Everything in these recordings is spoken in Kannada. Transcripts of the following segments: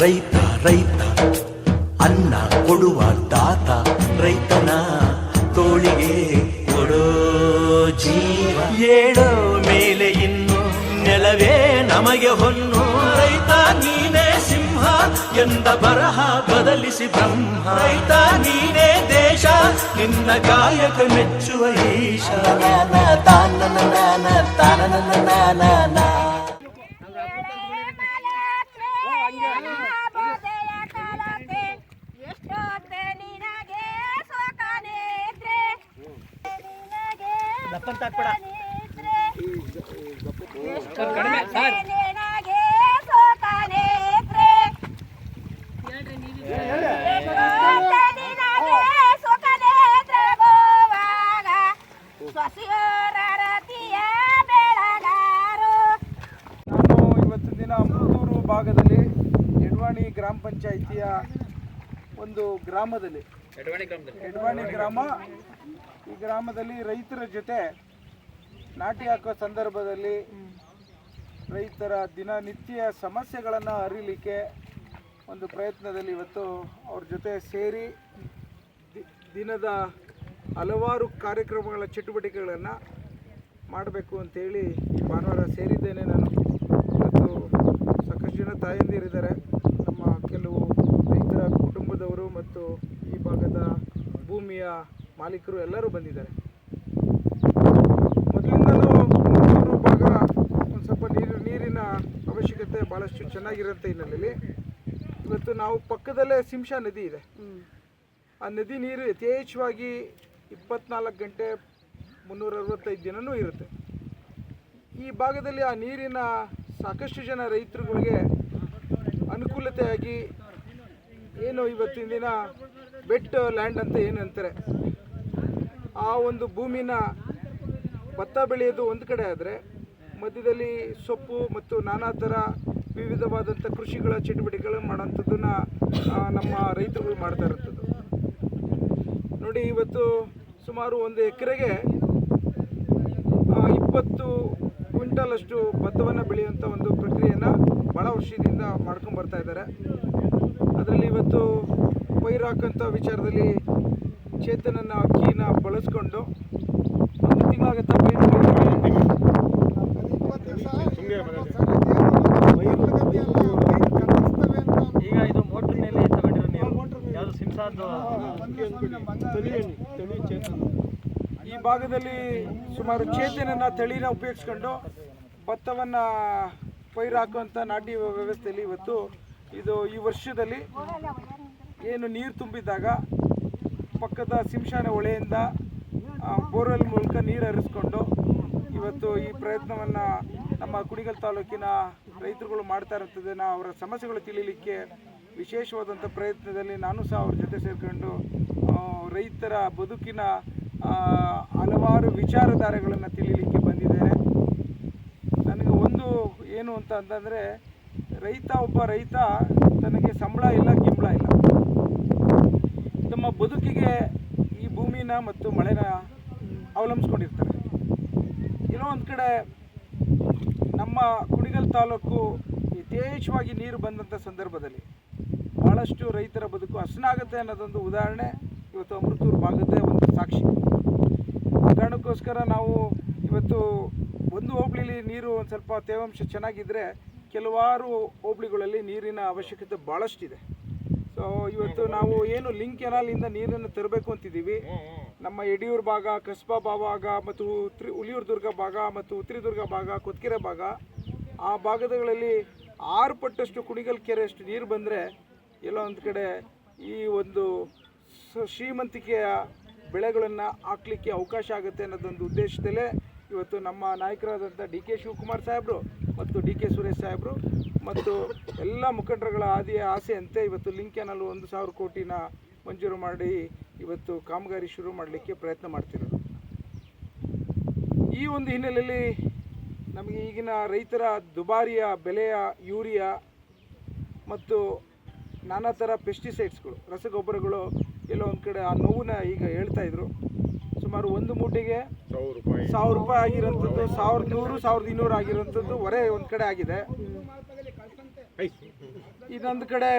ರೈತ ರೈತ ಅನ್ನ ಕೊಡುವ ದಾತ ರೈತನ ತೋಳಿಗೆ ಕೊಡೋ ಜೀವ ಏಳೋ ಮೇಲೆ ಇನ್ನು ನೆಲವೇ ನಮಗೆ ಹೊನ್ನು ರೈತ ನೀನೇ ಸಿಂಹ ಎಂದ ಬರಹ ಬದಲಿಸಿ ಬ್ರಹ್ಮ ರೈತ ನೀನೇ ದೇಶ ನಿನ್ನ ಕಾಯಕ ಮೆಚ್ಚುವ ಈಶ ತಾನ ತಾನ ತಾನ ಸೊಸೆಯೋರತಿಯ ಬೆಳಗಾರು ನಾನು ಇವತ್ತಿನ ದಿನ ಮುತ್ತೂರು ಭಾಗದಲ್ಲಿ ಯಡ್ವಾಣಿ ಗ್ರಾಮ ಪಂಚಾಯಿತಿಯ ಒಂದು ಗ್ರಾಮದಲ್ಲಿ. ಎಡವಾಣಿ ಗ್ರಾಮ. ಈ ಗ್ರಾಮದಲ್ಲಿ ರೈತರ ಜೊತೆ ನಾಟಿ ಹಾಕೋ ಸಂದರ್ಭದಲ್ಲಿ ರೈತರ ದಿನನಿತ್ಯ ಸಮಸ್ಯೆಗಳನ್ನು ಅರಿಲಿಕ್ಕೆ ಒಂದು ಪ್ರಯತ್ನದಲ್ಲಿ ಇವತ್ತು ಅವ್ರ ಜೊತೆ ಸೇರಿ ದಿನದ ಹಲವಾರು ಕಾರ್ಯಕ್ರಮಗಳ ಚಟುವಟಿಕೆಗಳನ್ನು ಮಾಡಬೇಕು ಅಂತೇಳಿ ಭಾನುವಾರ ಸೇರಿದ್ದೇನೆ ನಾನು. ಮತ್ತು ಸಾಕಷ್ಟು ಜನ ತಾಯಂದಿರಿದ್ದಾರೆ. ನಮ್ಮ ಕೆಲವು ರೈತರ ಕುಟುಂಬದವರು ಮತ್ತು ಈ ಭಾಗದ ಭೂಮಿಯ ಮಾಲೀಕರು ಎಲ್ಲರೂ ಬಂದಿದ್ದಾರೆ ಮೊದಲಿಂದಲೂ ಮೂರು ಭಾಗ ಒಂದು ಸ್ವಲ್ಪ ನೀರು ನೀರಿನ ಅವಶ್ಯಕತೆ ಭಾಳಷ್ಟು ಚೆನ್ನಾಗಿರೋಂಥ ಹಿನ್ನೆಲೆಯಲ್ಲಿ ಇವತ್ತು ನಾವು ಪಕ್ಕದಲ್ಲೇ ಸಿಂಶಾ ನದಿ ಇದೆ. ಆ ನದಿ ನೀರು ಯಥೇಚ್ಛವಾಗಿ ಇಪ್ಪತ್ನಾಲ್ಕು ಗಂಟೆ ಮುನ್ನೂರ ಅರವತ್ತೈದು ದಿನವೂ ಇರುತ್ತೆ. ಈ ಭಾಗದಲ್ಲಿ ಆ ನೀರಿನ ಸಾಕಷ್ಟು ಜನ ರೈತರುಗಳಿಗೆ ಅನುಕೂಲತೆಯಾಗಿ ಏನು ಇವತ್ತಿನ ದಿನ ಬೆಟ್ ಲ್ಯಾಂಡ್ ಅಂತ ಏನು ಅಂತಾರೆ ಆ ಒಂದು ಭೂಮಿನ ಭತ್ತ ಬೆಳೆಯೋದು ಒಂದು ಕಡೆ ಆದರೆ ಮಧ್ಯದಲ್ಲಿ ಸೊಪ್ಪು ಮತ್ತು ನಾನಾ ಥರ ವಿವಿಧವಾದಂಥ ಕೃಷಿಗಳ ಚಟುವಟಿಕೆಗಳು ಮಾಡೋಂಥದ್ದನ್ನ ನಮ್ಮ ರೈತರುಗಳು ಮಾಡ್ತಾ ಇರ್ತದ್ದು ನೋಡಿ, ಇವತ್ತು ಸುಮಾರು ಒಂದು ಎಕರೆಗೆ ಇಪ್ಪತ್ತು ಕ್ವಿಂಟಲ್ ಅಷ್ಟು ಭತ್ತವನ್ನು ಬೆಳೆಯುವಂಥ ಒಂದು ಪ್ರಕ್ರಿಯೆಯನ್ನು ಭಾಳ ವರ್ಷದಿಂದ ಮಾಡ್ಕೊಂಡು ಬರ್ತಾ ಇದ್ದಾರೆ. ಅದರಲ್ಲಿ ಇವತ್ತು ಪೈರು ಹಾಕೋಂಥ ವಿಚಾರದಲ್ಲಿ ಚೇತನನ್ನು ಅಕ್ಕಿನ ಬಳಸ್ಕೊಂಡು ಒಂದು ತಿಂಗಳಾಗತ್ತ ಪೈರು ಈಗ ಇದು ಮೋಟ್ರ್ ಮೇಲೆ ತಗೊಂಡಿರೋ ನೀವು ಈ ಭಾಗದಲ್ಲಿ ಸುಮಾರು ಚೇತನನ್ನ ತಳಿನ ಉಪಯೋಗಿಸ್ಕೊಂಡು ಭತ್ತವನ್ನು ಪೈರು ಹಾಕುವಂತ ನಾಟಿ ವ್ಯವಸ್ಥೆಯಲ್ಲಿ ಇವತ್ತು ಇದು ಈ ವರ್ಷದಲ್ಲಿ ಏನು ನೀರು ತುಂಬಿದಾಗ ಪಕ್ಕದ ಸಿಂಶಾನ ಹೊಳೆಯಿಂದ ಬೋರ್ವೆಲ್ ಮೂಲಕ ನೀರು ಹರಿಸ್ಕೊಂಡು ಇವತ್ತು ಈ ಪ್ರಯತ್ನವನ್ನು ನಮ್ಮ ಕುಣಿಗಲ್ ತಾಲೂಕಿನ ರೈತರುಗಳು ಮಾಡ್ತಾ ಇರುತ್ತದನ್ನು ಅವರ ಸಮಸ್ಯೆಗಳು ತಿಳಿಲಿಕ್ಕೆ ವಿಶೇಷವಾದಂಥ ಪ್ರಯತ್ನದಲ್ಲಿ ನಾನು ಸಹ ಅವ್ರ ಜೊತೆ ಸೇರಿಕೊಂಡು ರೈತರ ಬದುಕಿನ ಹಲವಾರು ವಿಚಾರಧಾರೆಗಳನ್ನು ತಿಳಿಯಲಿಕ್ಕೆ ಬಂದಿದ್ದೇನೆ. ನನಗೆ ಒಂದು ಏನು ಅಂತ ಅಂತಂದರೆ, ರೈತ ಒಬ್ಬ ರೈತ ತನಗೆ ಸಂಬಳ ಇಲ್ಲ ಗಿಂಬಳ ಇಲ್ಲ. ತಮ್ಮ ಬದುಕಿಗೆ ಈ ಭೂಮಿನ ಮತ್ತು ಮಳೆನ ಅವಲಂಬಿಸ್ಕೊಂಡಿರ್ತಾರೆ. ಏನೋ ಒಂದು ಕಡೆ ನಮ್ಮ ಕುಣಿಗಲ್ ತಾಲೂಕು ಯಥೇಚ್ಛವಾಗಿ ನೀರು ಬಂದಂಥ ಸಂದರ್ಭದಲ್ಲಿ ಭಾಳಷ್ಟು ರೈತರ ಬದುಕು ಹಸನಾಗುತ್ತೆ ಅನ್ನೋದೊಂದು ಉದಾಹರಣೆ ಇವತ್ತು ಅಮೃತೂರು ಭಾಗದ ಒಂದು ಸಾಕ್ಷಿ. ಕಾರಣಕ್ಕೋಸ್ಕರ ನಾವು ಇವತ್ತು ಒಂದು ಹೋಬಳಿಲಿ ನೀರು ಒಂದು ಸ್ವಲ್ಪ ತೇವಾಂಶ ಚೆನ್ನಾಗಿದ್ದರೆ ಕೆಲವಾರು ಹೋಬಳಿಗಳಲ್ಲಿ ನೀರಿನ ಅವಶ್ಯಕತೆ ಭಾಳಷ್ಟಿದೆ ಸೊ ಇವತ್ತು ನಾವು ಏನು ಲಿಂಕ್ ಕೆನಾಲಿಂದ ನೀರನ್ನು ತರಬೇಕು ಅಂತಿದ್ದೀವಿ. ನಮ್ಮ ಯಡಿಯೂರು ಭಾಗ, ಕಸ್ಬಾ ಭಾಗ, ಮತ್ತು ಉತ್ರಿ, ಹುಲಿಯೂರು ದುರ್ಗ ಭಾಗ ಮತ್ತು ಉತ್ರಿದುರ್ಗ ಭಾಗ, ಕೊತ್ಕೆರೆ ಭಾಗ, ಆ ಭಾಗಗಳಲ್ಲಿ ಆರು ಪಟ್ಟಷ್ಟು ಕುಣಿಗಲ್ ಕೆರೆಯಷ್ಟು ನೀರು ಬಂದರೆ ಎಲ್ಲೋ ಒಂದು ಕಡೆ ಈ ಒಂದು ಶ್ರೀಮಂತಿಕೆಯ ಬೆಳೆಗಳನ್ನು ಹಾಕ್ಲಿಕ್ಕೆ ಅವಕಾಶ ಆಗುತ್ತೆ ಅನ್ನೋದೊಂದು ಉದ್ದೇಶದಲ್ಲೇ ಇವತ್ತು ನಮ್ಮ ನಾಯಕರಾದಂಥ ಡಿ ಕೆ ಶಿವಕುಮಾರ್ ಸಾಹೇಬರು ಮತ್ತು ಡಿ ಕೆ ಸುರೇಶ್ ಸಾಹೇಬರು ಮತ್ತು ಎಲ್ಲ ಮುಖಂಡರುಗಳ ಆದಿಯ ಆಸೆಯಂತೆ ಇವತ್ತು ಲಿಂಕ್ ಕ್ಯಾನಲ್ ಒಂದು ಸಾವಿರ ಕೋಟಿನ ಮಂಜೂರು ಮಾಡಿ ಇವತ್ತು ಕಾಮಗಾರಿ ಶುರು ಮಾಡಲಿಕ್ಕೆ ಪ್ರಯತ್ನ ಮಾಡ್ತಿರೋದು. ಈ ಒಂದು ಹಿನ್ನೆಲೆಯಲ್ಲಿ ನಮಗೆ ಈಗಿನ ರೈತರ ದುಬಾರಿಯ, ಬೆಲೆಯ ಯೂರಿಯಾ ಮತ್ತು ನಾನಾ ಥರ ಪೆಸ್ಟಿಸೈಡ್ಸ್ಗಳು ರಸಗೊಬ್ಬರಗಳು ಎಲ್ಲೋ ಒಂದು ಕಡೆ ಆ ನೋವನ್ನ ಈಗ ಹೇಳ್ತಾ ಇದ್ರು. ಸುಮಾರು ಒಂದು ಮೂಟೆಗೆ ಸಾವಿರ ರೂಪಾಯಿ. ಆಗಿರೋಂಥದ್ದು ಸಾವಿರದ ನೂರು ಸಾವಿರದ ಇನ್ನೂರು ಆಗಿರೋಂಥದ್ದು ಹೊರೆ ಒಂದು ಕಡೆ ಆಗಿದೆ. ಇನ್ನೊಂದು ಕಡೆ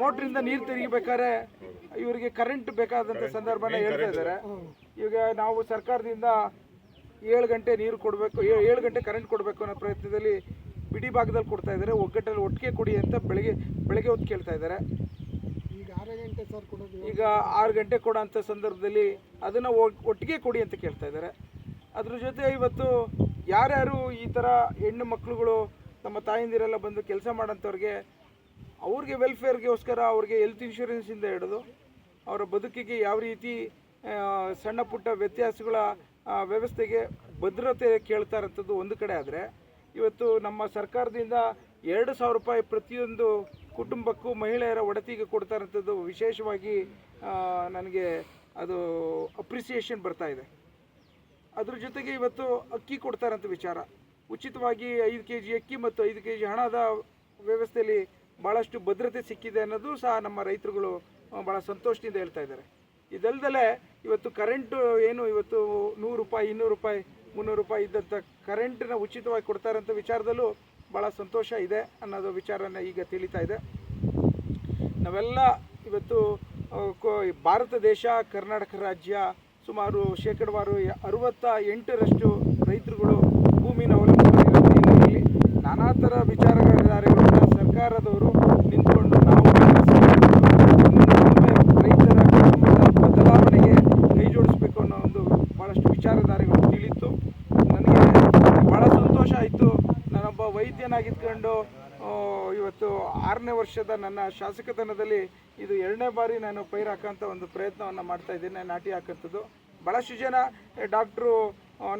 ಮೋಟ್ರಿಂದ ನೀರು ತೆಗಿಬೇಕಾದ್ರೆ ಇವರಿಗೆ ಕರೆಂಟ್ ಬೇಕಾದಂಥ ಸಂದರ್ಭನ ಹೇಳ್ತಾ ಇದ್ದಾರೆ ಈಗ ನಾವು ಸರ್ಕಾರದಿಂದ ಏಳು ಗಂಟೆ ನೀರು ಕೊಡಬೇಕು ಏಳು ಗಂಟೆ ಕರೆಂಟ್ ಕೊಡಬೇಕು ಅನ್ನೋ ಪ್ರಯತ್ನದಲ್ಲಿ ಬಿಡಿ ಭಾಗದಲ್ಲಿ ಕೊಡ್ತಾ ಇದ್ದಾರೆ. ಒಗ್ಗಟ್ಟಲ್ಲಿ ಒಟ್ಟಿಗೆ ಕೊಡಿ ಅಂತ ಬೆಳಗ್ಗೆ ಬೆಳಗ್ಗೆ ಹೊತ್ತು ಕೇಳ್ತಾ ಇದ್ದಾರೆ. ಈಗ ಆರು ಗಂಟೆ ಕೊಡೋ ಅಂಥ ಸಂದರ್ಭದಲ್ಲಿ ಅದನ್ನು ಒಟ್ಟಿಗೆ ಕೊಡಿ ಅಂತ ಕೇಳ್ತಾ ಇದ್ದಾರೆ. ಅದ್ರ ಜೊತೆ ಇವತ್ತು ಯಾರ್ಯಾರು ಈ ಥರ ಹೆಣ್ಣು ಮಕ್ಕಳುಗಳು ನಮ್ಮ ತಾಯಂದಿರೆಲ್ಲ ಬಂದು ಕೆಲಸ ಮಾಡೋಂಥವ್ರಿಗೆ ಅವ್ರಿಗೆ ವೆಲ್ಫೇರ್ಗೋಸ್ಕರ ಅವ್ರಿಗೆ ಹೆಲ್ತ್ ಇನ್ಶೂರೆನ್ಸಿಂದ ಹಿಡಿದು ಅವರ ಬದುಕಿಗೆ ಯಾವ ರೀತಿ ಸಣ್ಣ ಪುಟ್ಟ ವ್ಯತ್ಯಾಸಗಳ ವ್ಯವಸ್ಥೆಗೆ ಭದ್ರತೆ ಕೇಳ್ತಾ ಇರೋಂಥದ್ದು ಒಂದು ಕಡೆ ಆದರೆ ಇವತ್ತು ನಮ್ಮ ಸರ್ಕಾರದಿಂದ ಎರಡು ಸಾವಿರ ರೂಪಾಯಿ ಪ್ರತಿಯೊಂದು ಕುಟುಂಬಕ್ಕೂ ಮಹಿಳೆಯರ ಒಡತಿಗೆ ಕೊಡ್ತಾರಂಥದ್ದು ವಿಶೇಷವಾಗಿ ನನಗೆ ಅದು ಅಪ್ರಿಸಿಯೇಷನ್ ಬರ್ತಾ ಇದೆ. ಅದ್ರ ಜೊತೆಗೆ ಇವತ್ತು ಅಕ್ಕಿ ಕೊಡ್ತಾರಂಥ ವಿಚಾರ. ಉಚಿತವಾಗಿ ಐದು ಕೆ ಜಿ ಅಕ್ಕಿ ಮತ್ತು ಐದು ಕೆ ಜಿ ಹಣದ ವ್ಯವಸ್ಥೆಯಲ್ಲಿ ಭಾಳಷ್ಟು ಭದ್ರತೆ ಸಿಕ್ಕಿದೆ ಅನ್ನೋದು ಸಹ ನಮ್ಮ ರೈತರುಗಳು ಭಾಳ ಸಂತೋಷದಿಂದ ಹೇಳ್ತಾ ಇದ್ದಾರೆ. ಇದಲ್ದಲೆ ಇವತ್ತು ಕರೆಂಟು ಏನು ಇವತ್ತು ನೂರು ರೂಪಾಯಿ, ಇನ್ನೂರು ರೂಪಾಯಿ, ಮುನ್ನೂರು ರೂಪಾಯಿ ಇದ್ದಂಥ ಕರೆಂಟನ್ನ ಉಚಿತವಾಗಿ ಅಂತ ವಿಚಾರದಲ್ಲೂ ಭಾಳ ಸಂತೋಷ ಇದೆ ಅನ್ನೋದು ವಿಚಾರನ ಈಗ ತಿಳಿತಾ ಇದೆ. ನಾವೆಲ್ಲ ಇವತ್ತು ಭಾರತ ದೇಶ, ಕರ್ನಾಟಕ ರಾಜ್ಯ ಸುಮಾರು ಶೇಕಡವಾರು ಅರುವತ್ತ ಎಂಟರಷ್ಟು ರೈತರುಗಳು ಭೂಮಿನ ಅವಲಂಬನೆ ನಾನಾ ಥರ ವಿಚಾರಗಳಿದ್ದಾರೆ ಸರ್ಕಾರದವರು ನಿಂತ್ಕೊಂಡು ನಾವು ಇನ್ನೊಮ್ಮೆ ರೈತರ ಕುಟುಂಬದ ಬದಲಾವಣೆಗೆ ಕೈ ಜೋಡಿಸ್ಬೇಕು ಅನ್ನೋ ಒಂದು ಭಾಳಷ್ಟು ವಿಚಾರಧಾರೆಗಳು ತಿಳಿತು ನನಗೆ ಭಾಳ ಸಂತೋಷ ಆಯಿತು ನಾನೊಬ್ಬ ವೈದ್ಯನಾಗಿದ್ಕೊಂಡು ಆ, ಇವತ್ತು ಆರನೇ ವರ್ಷದ ನನ್ನ ಶಾಸಕತನದಲ್ಲಿ ಇದು ಎರಡನೇ ಬಾರಿ ನಾನು ಪೈರು ಹಾಕೋಂಥ ಒಂದು ಪ್ರಯತ್ನವನ್ನು ಮಾಡ್ತಾ ಇದ್ದೇನೆ, ನಾಟಿ ಹಾಕೋಂಥದ್ದು ಭಾಳಷ್ಟು ಜನ ಡಾಕ್ಟ್ರು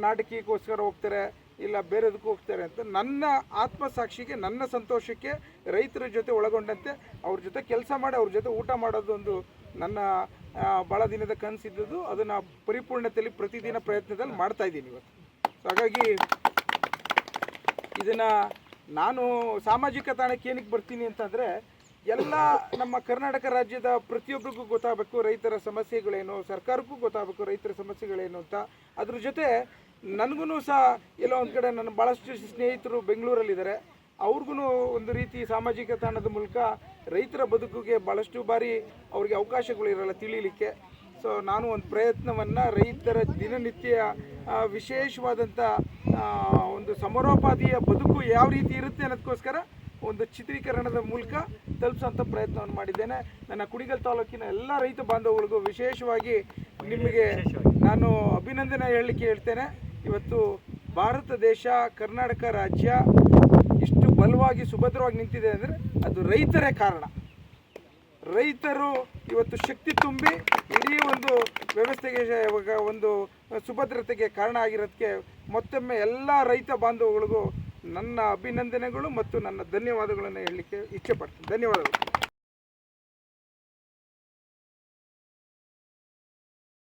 ನಾಟಕಿಗೋಸ್ಕರ ಹೋಗ್ತಾರೆ, ಇಲ್ಲ ಬೇರೆದಕ್ಕೂ ಹೋಗ್ತಾರೆ ಅಂತ ನನ್ನ ಆತ್ಮಸಾಕ್ಷಿಗೆ, ನನ್ನ ಸಂತೋಷಕ್ಕೆ ರೈತರ ಜೊತೆ ಒಳಗೊಂಡಂತೆ ಅವ್ರ ಜೊತೆ ಕೆಲಸ ಮಾಡಿ, ಅವ್ರ ಜೊತೆ ಊಟ ಮಾಡೋದು ಒಂದು ನನ್ನ ಭಾಳ ದಿನದ ಕನಸಿದ್ದದ್ದು. ಅದನ್ನು ಪರಿಪೂರ್ಣತೆಯಲ್ಲಿ ಪ್ರತಿದಿನ ಪ್ರಯತ್ನದಲ್ಲಿ ಮಾಡ್ತಾ ಇದ್ದೀನಿ ಇವತ್ತು. ಹಾಗಾಗಿ ಇದನ್ನು ನಾನು ಸಾಮಾಜಿಕ ತಾಣಕ್ಕೆ ಏನಕ್ಕೆ ಬರ್ತೀನಿ ಅಂತಂದರೆ, ಎಲ್ಲ ನಮ್ಮ ಕರ್ನಾಟಕ ರಾಜ್ಯದ ಪ್ರತಿಯೊಬ್ಬರಿಗೂ ಗೊತ್ತಾಗಬೇಕು ರೈತರ ಸಮಸ್ಯೆಗಳೇನು, ಸರ್ಕಾರಕ್ಕೂ ಗೊತ್ತಾಗಬೇಕು ರೈತರ ಸಮಸ್ಯೆಗಳೇನು ಅಂತ. ಅದ್ರ ಜೊತೆ ನನಗೂ ಸಹ ಎಲ್ಲೋ ಒಂದು ಕಡೆ ನನ್ನ ಭಾಳಷ್ಟು ಸ್ನೇಹಿತರು ಬೆಂಗಳೂರಲ್ಲಿದ್ದಾರೆ. ಅವ್ರಿಗೂ ಒಂದು ರೀತಿ ಸಾಮಾಜಿಕ ತಾಣದ ಮೂಲಕ ರೈತರ ಬದುಕಿಗೆ ಭಾಳಷ್ಟು ಬಾರಿ ಅವ್ರಿಗೆ ಅವಕಾಶಗಳು ಇರಲ್ಲ ತಿಳಿಲಿಕ್ಕೆ. ಸೊ ನಾನು ಒಂದು ಪ್ರಯತ್ನವನ್ನು ರೈತರ ದಿನನಿತ್ಯ ವಿಶೇಷವಾದಂಥ ಒಂದು ಸಮರೋಪಾದಿಯ ಬದುಕು ಯಾವ ರೀತಿ ಇರುತ್ತೆ ಅನ್ನೋದಕ್ಕೋಸ್ಕರ ಒಂದು ಚಿತ್ರೀಕರಣದ ಮೂಲಕ ತಲುಪಿಸೋಂಥ ಪ್ರಯತ್ನವನ್ನು ಮಾಡಿದ್ದೇನೆ. ನನ್ನ ಕುಡಿಗಲ್ ತಾಲೂಕಿನ ಎಲ್ಲ ರೈತ ಬಾಂಧವಗಳಿಗೂ ವಿಶೇಷವಾಗಿ ನಿಮಗೆ ನಾನು ಅಭಿನಂದನೆ ಹೇಳಲಿಕ್ಕೆ ಹೇಳ್ತೇನೆ. ಇವತ್ತು ಭಾರತ ದೇಶ, ಕರ್ನಾಟಕ ರಾಜ್ಯ ಇಷ್ಟು ಬಲವಾಗಿ, ಸುಭದ್ರವಾಗಿ ನಿಂತಿದೆ ಅಂದರೆ ಅದು ರೈತರೇ ಕಾರಣ. ರೈತರು ಇವತ್ತು ಶಕ್ತಿ ತುಂಬಿ ಇಡೀ ಒಂದು ವ್ಯವಸ್ಥೆಗೆ ಒಂದು ಸುಭದ್ರತೆಗೆ ಕಾರಣ ಆಗಿರೋದಕ್ಕೆ ಮತ್ತೊಮ್ಮೆ ಎಲ್ಲ ರೈತ ಬಾಂಧವಗಳಿಗೂ ನನ್ನ ಅಭಿನಂದನೆಗಳು ಮತ್ತು ನನ್ನ ಧನ್ಯವಾದಗಳನ್ನು ಹೇಳಲಿಕ್ಕೆ ಇಚ್ಛೆಪಡ್ತೀನಿ ಧನ್ಯವಾದಗಳು.